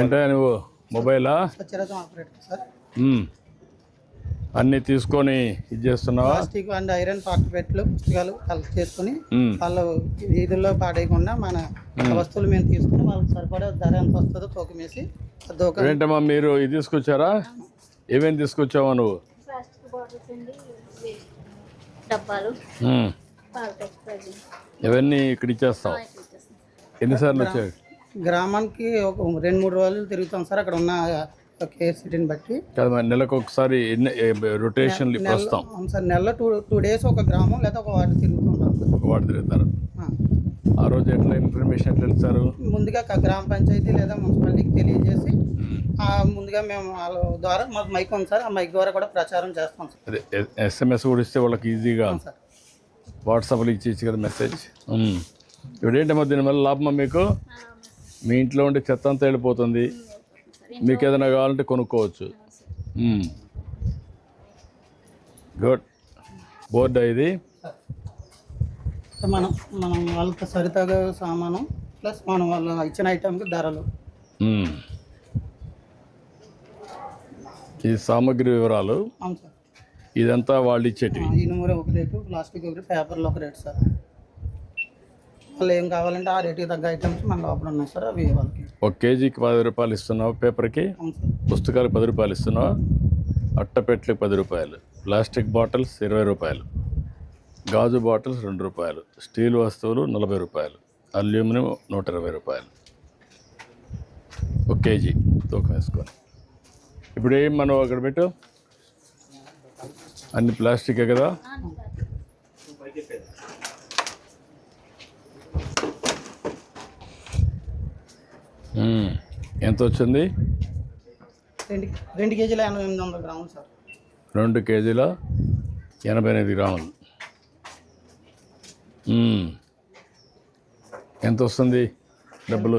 ఏంటో నువ్వు? మొబైలా. అన్నీ తీసుకొని ఇది చేస్తున్నావా? ప్లాస్టిక్ అండ్ ఐరన్ పార్ట్ పెట్లు పుస్తకాలు కలెక్ట్ చేసుకుని. వాళ్ళు వీధుల్లో పాడేయకుండా మన వస్తువులు మేము తీసుకుని వాళ్ళకి సరిపడే ధర ఎంత వస్తుందో తూకం వేసి ఏంటమ్మా మీరు ఇది తీసుకొచ్చారా? ఏమేమి తీసుకొచ్చావా నువ్వు? డబ్బాలు ఇవన్నీ ఇక్కడ ఇచ్చేస్తావు. ఎన్నిసార్లు వచ్చాయి? గ్రామానికి ఒక రెండు మూడు రోజులు తిరుగుతాం సార్. అక్కడ ఉన్న కేర్ సిటీని బట్టి. నెలకు ఒకసారి రొటేషన్లు ఇప్పుడు వస్తాం అవును సార్. నెలలో టూ టూ డేస్ ఒక గ్రామం లేదా ఒక వార్డు తిరుగుతూ ఉంటాం సార్. ఒక వాడు తిరుగుతారు? ఆ. ఆ రోజు ఎట్లా ఇన్ఫర్మేషన్ ఎట్లా ఇస్తారు? ముందుగా గ్రామ పంచాయతీ లేదా మున్సిపాలిటీకి తెలియజేసి ఆ ముందుగా మేము వాళ్ళ ద్వారా మాకు మైక్ ఉంది సార్. ఆ మైక్ ద్వారా కూడా ప్రచారం చేస్తాం సార్. ఎస్ఎంఎస్ కూడా ఇస్తే వాళ్ళకి ఈజీగా సార్. వాట్సాప్లో ఇచ్చి ఇచ్చి కదా మెసేజ్ మ్మ్. ఇప్పుడు ఏంటమ్మా దీనివల్ల లాభమా మీకు? మీ ఇంట్లో ఉండే చెత్త అంతా వెళ్ళిపోతుంది. మీకు ఏదైనా కావాలంటే కొనుక్కోవచ్చు. గుడ్ బోర్డా ఇది. మనం మనం వాళ్ళకి సరితగా సామానం ప్లస్ మనం వాళ్ళ ఇచ్చిన ఐటమ్కి ధరలు. ఈ సామాగ్రి వివరాలు. అవును సార్. ఇదంతా వాళ్ళు ఇచ్చేటివి. ఇనుమురు ఒక రేటు ప్లాస్టిక్ ఒక రేటు పేపర్లు ఒక రేటు సార్. వాళ్ళు ఏం కావాలంటే ఆ రేటుకి తగ్గ ఐటమ్స్ మన లోపల ఉన్నాయి సార్ అవి వాళ్ళకి. ఒక కేజీకి పది రూపాయలు ఇస్తున్నావు పేపర్కి పుస్తకాలు పది రూపాయలు ఇస్తున్నావు అట్టపెట్లకి పది రూపాయలు ప్లాస్టిక్ బాటిల్స్ ఇరవై రూపాయలు గాజు బాటిల్స్ రెండు రూపాయలు స్టీల్ వస్తువులు నలభై రూపాయలు అల్యూమినియం నూట ఇరవై రూపాయలు. ఒక కేజీ తూకం వేసుకొని. ఇప్పుడు ఏం మనం అక్కడ పెట్టు? అన్ని ప్లాస్టికే కదా? ఎంత వచ్చింది? రెండు రెండు కేజీల ఎనభై ఎనిమిది వందల గ్రాములు సార్. రెండు కేజీల ఎనభై ఎనిమిది గ్రాములు. ఎంత వస్తుంది డబ్బులు?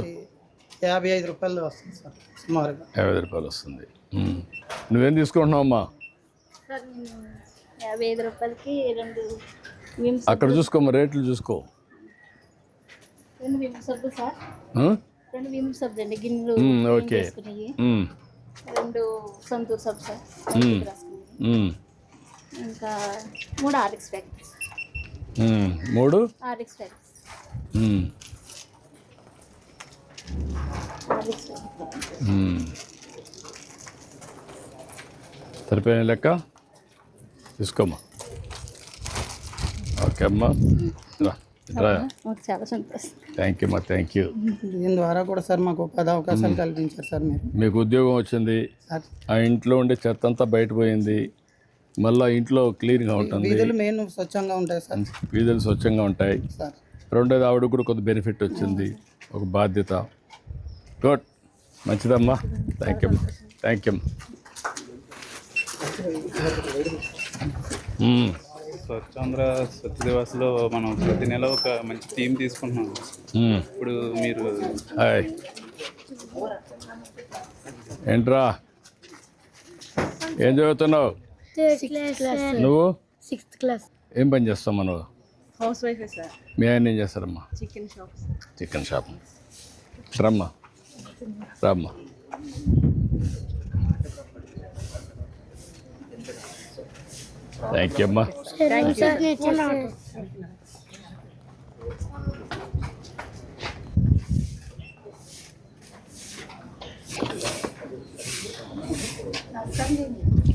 యాభై ఐదు రూపాయలు వస్తుంది సార్ సుమారుగా. యాభై ఐదు రూపాయలు వస్తుంది. నువ్వేం తీసుకుంటున్నావు అమ్మా? సార్ నేను యాభై ఐదు రూపాయలకి రెండు అక్కడ చూసుకోమ్మా రేట్లు చూసుకో. రెండు సార్? రెండు విమ్ సబ్బు అండి. గిన్నెలు ఓకే. రెండు సంతూర్ మ్మ్. ఇంకా మూడు ఆర్ఎక్స్ ప్యాకెట్స్. మూడు? RX packets. సరిపోయిన లెక్క? తీసుకోమ్మా. ఓకే అమ్మా. చాలా సంతోషం. థ్యాంక్ యూ అమ్మా థ్యాంక్ యూ దీని ద్వారా కూడా సార్ మాకు ఉపాధి అవకాశాలు కల్పించారు సార్ మీరు. మీకు ఉద్యోగం వచ్చింది. సార్. ఆ ఇంట్లో ఉండే చెత్త అంతా బయటపోయింది మళ్ళీ ఇంట్లో క్లీన్గా ఉంటుంది. వీధులు మెయిన్ స్వచ్ఛంగా ఉంటాయి సార్. వీధులు స్వచ్ఛంగా ఉంటాయి. సార్. రెండోది ఆవిడకు కూడా కొంత బెనిఫిట్ వచ్చింది. ఒక బాధ్యత. గుడ్ మంచిదమ్మా. Thank you thank you. Swachh Andhra Swachh దివాస్లో మనం ప్రతి నెల ఒక మంచి థీమ్ తీసుకుంటున్నాం. ఇప్పుడు మీరు హాయ్. ఏంట్రా? ఏం చదువుతున్నావు? నువ్వు? సిక్స్త్ క్లాస్ ఏం పని చేస్తావు నువ్వు హౌస్ వైఫ్ సార్ మీ ఆయన ఏం చేస్తారమ్మా? చికెన్ షాప్ చికెన్ షాప్ రమ్మా. రమ్మా. థ్యాంక్ యూ అమ్మా.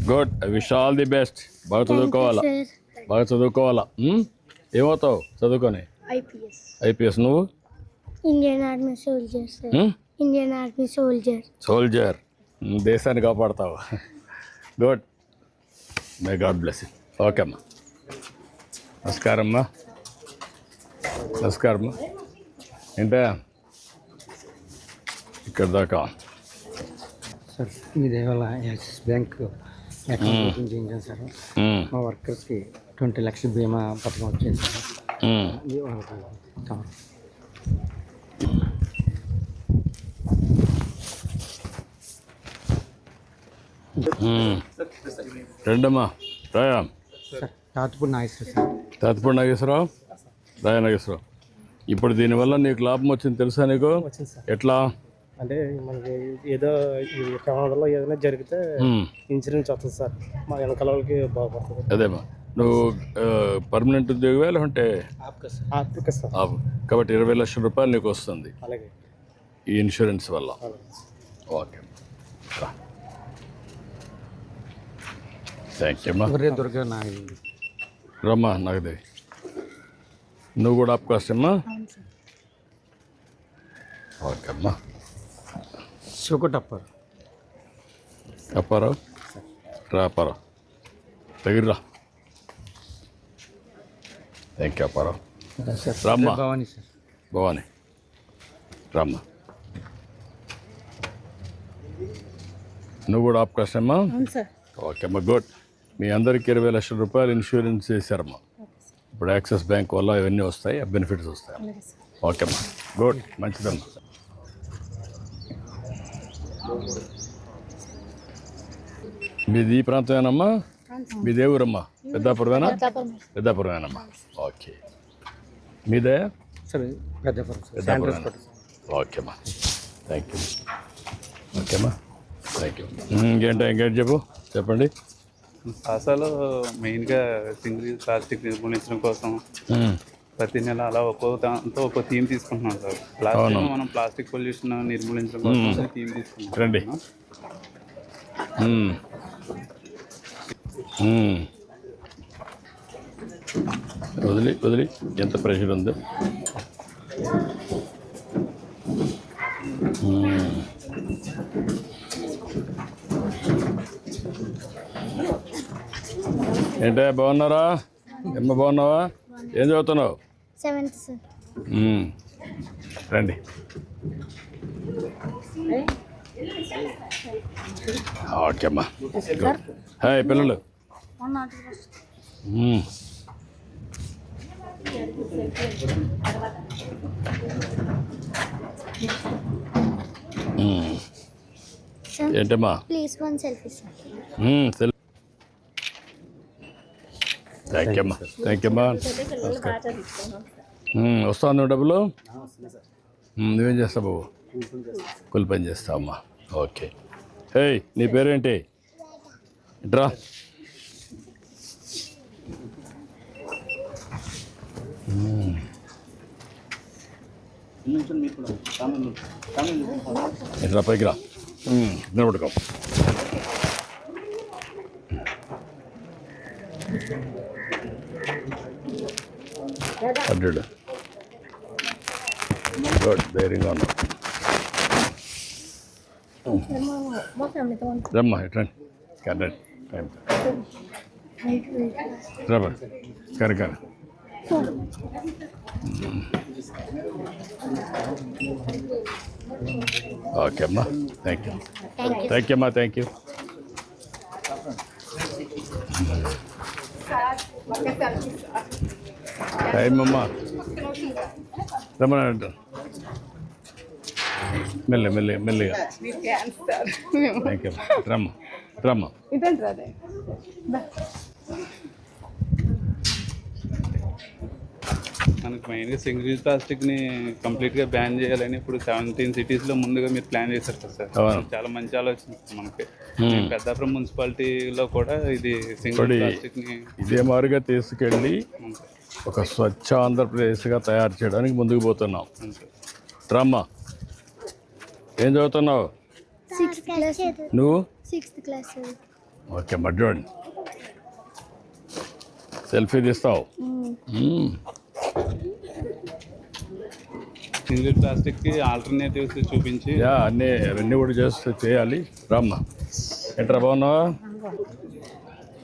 Good wish all the best బాగా చదువుకోవాలా? బాగా చదువుకోవాలా? ఉమ్? ఏమవుతావు చదువుకొని? ఐపీఎస్. ఐపీఎస్ నువ్వు? ఇండియన్ ఆర్మీ సోల్జర్ సార్ ఉమ్? ఇండియన్ ఆర్మీ సోల్జర్ సోల్జర్ దేశాన్ని కాపాడతావు? Good may god bless okay అమ్మా. నమస్కారం అమ్మా నమస్కారం ఏంటా? ఇక్కడ దాకా. సార్ ఇవాళ యాక్సిస్ బ్యాంక్ అకౌంట్ ఓపెన్ చేయించాను సార్. మా వర్కర్స్కి ట్వంటీ లక్షల బీమా పథకం వచ్చింది సార్. ఇది వాళ్ళకి కావాలి. రండమ్మా రాయా సార్ తాతపూడి నాగేశ్వర సార్. తాతపూడి నాగేశ్వరరావు రాయ నాగేశ్వరరావు. ఇప్పుడు దీనివల్ల నీకు లాభం వచ్చింది తెలుసా నీకు? ఎట్లా? అంటే మనకి ఏదో ఈ ప్రమాదంలో ఏదైనా జరిగితే. ఇన్సూరెన్స్ వస్తుంది సార్. మా వెనకాల వాళ్ళకి బాగుపడుతుంది. అదేమ్మా నువ్వు పర్మనెంట్ ఉద్యోగమే లేకుంటే? ఆర్థిక సార్. ఆపు. కాబట్టి ఇరవై లక్షల రూపాయలు నీకు వస్తుంది. అలాగే. ఈ ఇన్సూరెన్స్ వల్ల. ఓకే. థ్యాంక్ యూ అమ్మా. దుర్గా నాయుడు రమ్మా నాగదేవి నువ్వు కూడా ఆప్ కాస్ట్ అమ్మా ఓకే అమ్మా సుకుటప్పర్ అప్పారావు రా అప్పారావు దగ్గర రా థ్యాంక్ యూ అప్పారావు సార్ రామ్మా భవానీ సార్ భవాని రామ్మా నువ్వు కూడా ఆప్ కాస్ట్ అమ్మా అవును సార్ ఓకే అమ్మా గుడ్ మీ అందరికి ఇరవై లక్షల రూపాయలు ఇన్సూరెన్స్ చేశారమ్మా ఇప్పుడు యాక్సిస్ బ్యాంక్ వల్ల ఇవన్నీ వస్తాయి ఆ బెనిఫిట్స్ వస్తాయి ఓకే అమ్మా. గుడ్ మంచిదమ్మా. మీది ఈ ప్రాంతమేనమ్మా? మీది ఏ ఊరమ్మా? పెద్దాపురమేనా? పెద్దాపురమేనమ్మా. ఓకే. మీదే సార్ పెద్దాపురం ఓకేమ్మా థ్యాంక్ యూ ఓకేమ్మా థ్యాంక్ యూ ఇంకేంటో ఇంకేంటి చెప్పు? చెప్పండి. అసలు మెయిన్గా సింగిల్ యూజ్ ప్లాస్టిక్ నిర్మూలించడం కోసం. ప్రతి నెల అలా ఒక్కో దాంతో ఒక్కో థీమ్ తీసుకుంటున్నాం సార్. ప్లాస్టిక్ మనం ప్లాస్టిక్ పొల్యూషన్ నిర్మూలించడం కోసం థీమ్ తీసుకుంటున్నాం. రండి. వదిలి వదిలి. ఎంత ప్రెషర్ ఉంది? మ్మ్. ఏంటే బాగున్నారా? ఎమ్మ బాగున్నావా? ఏం చదువుతున్నావు. రండి. ఓకే అమ్మా హాయ్ పిల్లలు ఏంటమ్మా? Please one selfie sir. మ్మ్, సెల్ థ్యాంక్ యూ అమ్మా థ్యాంక్ యూ అమ్మా మ్మ్, వస్తాను నువ్వు డబ్బులు? మ్మ్, నువ్వేం చేస్తావు బాబు? కూలి పని చేస్తావు అమ్మా? ఓకే. హే నీ పేరేంటి? డ్రా. ఇట్లా పైకి రా. మ్మ్, నిలబడుకో. హండ్రెడ్ గుడ్ ధైర్యంగా ఉన్నావు రమ్మా ఇట్రండి కరెండి టైం రమ్మా కరె కరె ఓకే అమ్మా థ్యాంక్ యూ థ్యాంక్ యూ అమ్మా థ్యాంక్ యూ టైం అమ్మా రమ్మని అంటారు మెల్లి మెల్లి మెల్లిగా. థ్యాంక్ యూ రమ్మ రమ్మ. మనకి మెయిన్గా సింగిల్ యూజ్ ప్లాస్టిక్ని కంప్లీట్గా బ్యాన్ చేయాలని ఇప్పుడు సెవెంటీన్ సిటీస్లో ముందుగా మీరు ప్లాన్ చేశారు కదా సార్. చాలా మంచి ఆలోచన మనకి. పెద్దాపురం మున్సిపాలిటీలో కూడా ఇది సింగిల్ ప్లాస్టిక్ని ఇదే మారుగా తీసుకెళ్ళి ఒక స్వచ్ఛ ఆంధ్రప్రదేశ్గా తయారు చేయడానికి ముందుకు పోతున్నాం. రమ్మ ఏం చదువుతున్నావు? నువ్వు? ఓకే మడ్డోండి సెల్ఫీ తీస్తావు. సింగిల్ ప్లాస్టిక్కి ఆల్టర్నేటివ్స్ చూపించి యా అన్నీ అవన్నీ కూడా చేస్తూ చేయాలి. రమ్మ. ఏంట్రా బాగున్నావా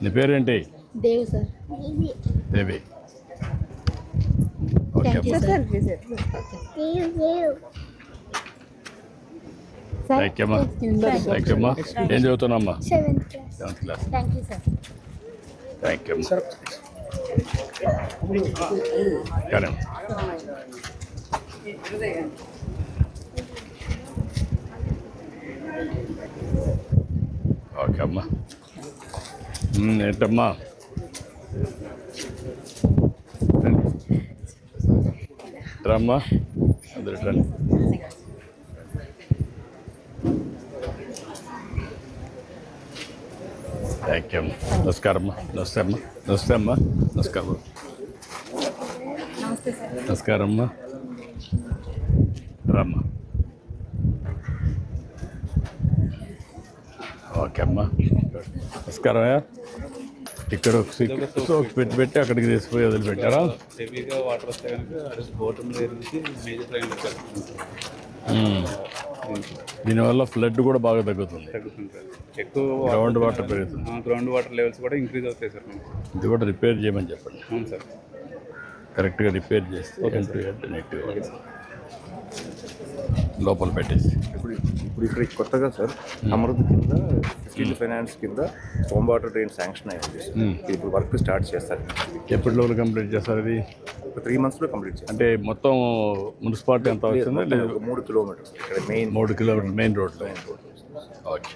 నీ పేరేంటి? దేవు సార్. దేవి. ఓకే అమ్మా థ్యాంక్ యూ అమ్మా థ్యాంక్ యూ అమ్మా ఏం చదువుతున్నామ్మా seventh class seventh class thank you sir thank you అమ్మా కానీ ఓకే అమ్మా మ్మ్, ఏంటమ్మా రామ్మా అందరు థ్యాంక్ యూ అమ్మా. నమస్కారమ్మా నమస్తేమ్మా నమస్తే అమ్మా. నమస్కారం. నమస్కారమ్మా రమ్మ. ఓకే అమ్మా. నమస్కారం ఇక్కడ ఒక సిక్- సో ఒకటి పెట్టి పెట్టి అక్కడికి తీసిపోయి వదిలిపెట్టారా? హెవీగా వాటర్ వస్తే కనుక నుంచి మేజర్ ట్రైన్. దీనివల్ల ఫ్లడ్ కూడా బాగా తగ్గుతుంది. ఎక్కువ గ్రౌండ్ వాటర్ పెరుగుతుంది. గ్రౌండ్ వాటర్ లెవెల్స్ కూడా ఇంక్రీజ్ అవుతాయి సార్. ఇది కూడా రిపేర్ చేయమని చెప్పండి. అవును సార్. కరెక్ట్గా రిపేర్ చేస్తే హెడ్ టు హెడ్ నెట్ లోపల పెట్టేసి. ఇప్పుడు ఇప్పుడు ఇక్కడ కొత్తగా సార్ అమృత్ కింద స్టీల్ ఫైనాన్స్ కింద హోమ్ వాటర్ డ్రైన్ శాంక్షన్ అయింది. ఇప్పుడు వర్క్ స్టార్ట్ చేస్తారు. ఎప్పటి లోపల కంప్లీట్ చేస్తారు ఇది ఒక త్రీ మంత్స్లో కంప్లీట్ చేస్తారు. అంటే మొత్తం మున్సిపాలిటీ ఎంత ఒక మూడు కిలోమీటర్స్ ఇక్కడ మెయిన్ మూడు కిలోమీటర్ మెయిన్ రోడ్లో. ఓకే.